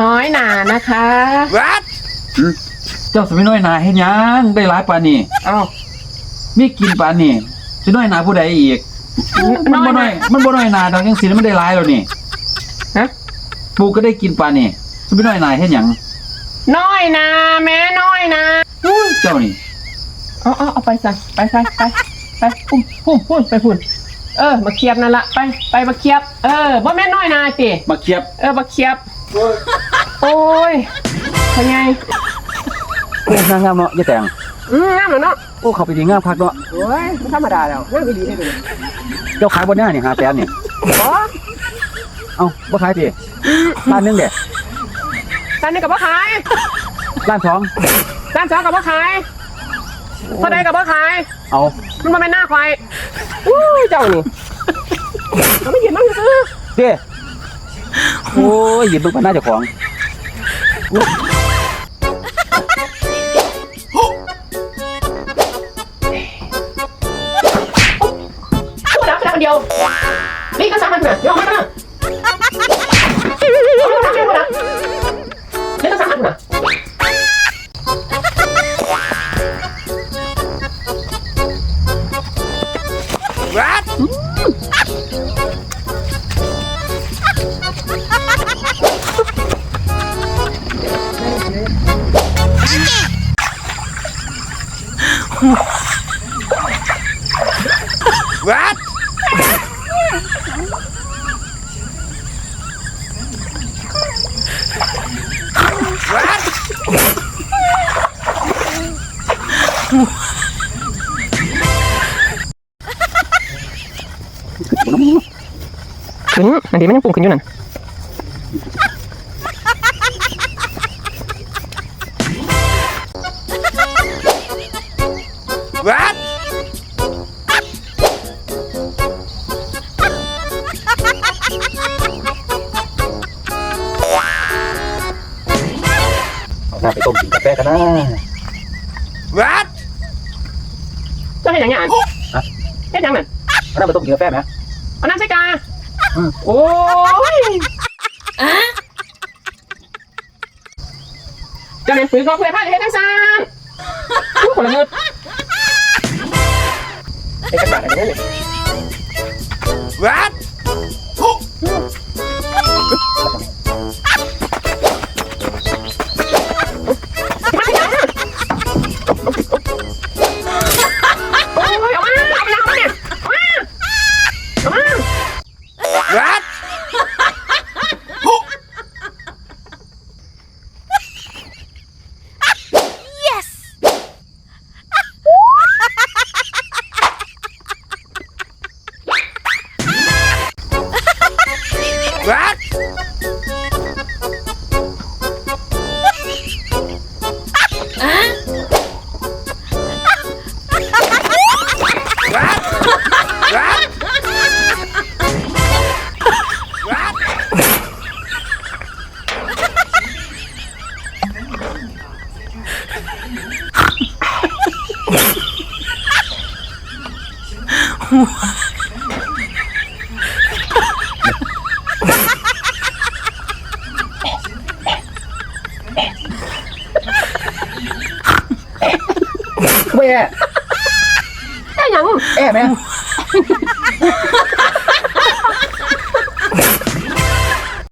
น้อยหนานะคะเจ้าสมิน้อยนาเฮ็ดหยังได้หลายปานนี้เอ้ามีกินปานนี้สิน้อยนาผู้ใดอีก มันบ่น้อย มันบ่น้อยนาดอกจังซี่มันได้หลายแล้วนี่ฮะปลูกก็ได้กินปานนี้สมิน้อยนาเฮ็ดหยังน้อยนาแม่น้อยนาเจ้านี่เอาเอาเอาไปซะไปไปไปไปพุ่มพุ่มพุ่มไปพุ่นเออมาเคียบนั่นละไปไปมาเคียบ เออบ่แม่นน้อยนาติมาเคียบ เออมาเคียบ โอ้ยเป็นไงโอ้งามๆเนาะยายแตงอืมงามเหรอเนาะโอ้เข้าไปดีงามคักเนาะโอ้ยมันธรรมดาแล้วงามดีได้เลยเจ้าขายบ่แน่นี่หาแสนนี่อ๋อเอ้าบ่ขายติล้านหนึงเด้ตอนนี้กับว่าขายล้านสองร้านสองกับว่าขายเท่าใดกับว่าขายเอามันมาเป็นหน้าควายอู้ยเจ้านี่เราไม่ยินมั้งซื้อเด้ โอ้ยหยิบเบิ่งปาหน้าเจ้าของพูดแล้วคนเดียว นี่ก็สามพันเถอะยอมไหมนะเอาไม่ต้องทำเองนะนี่ก็สามพันเถอะ ขึ้นอันนี้มัน เอาน้าไปต้มกินกาแฟกันนะเจ้าเห็นอย่างเงี้ยอันเห็นอย่างนั้นเอาน้าไปต้มกินกาแฟไหมเอาน้ำใส่กาอืมโอ้ยเจะเป็นปุ๋ยก็เพื่อผ้าเฮ็ดได้ซ่านพูดคนละเงินเอกสารอะไรเนี่ยโแม่ได้ยังแม่แม่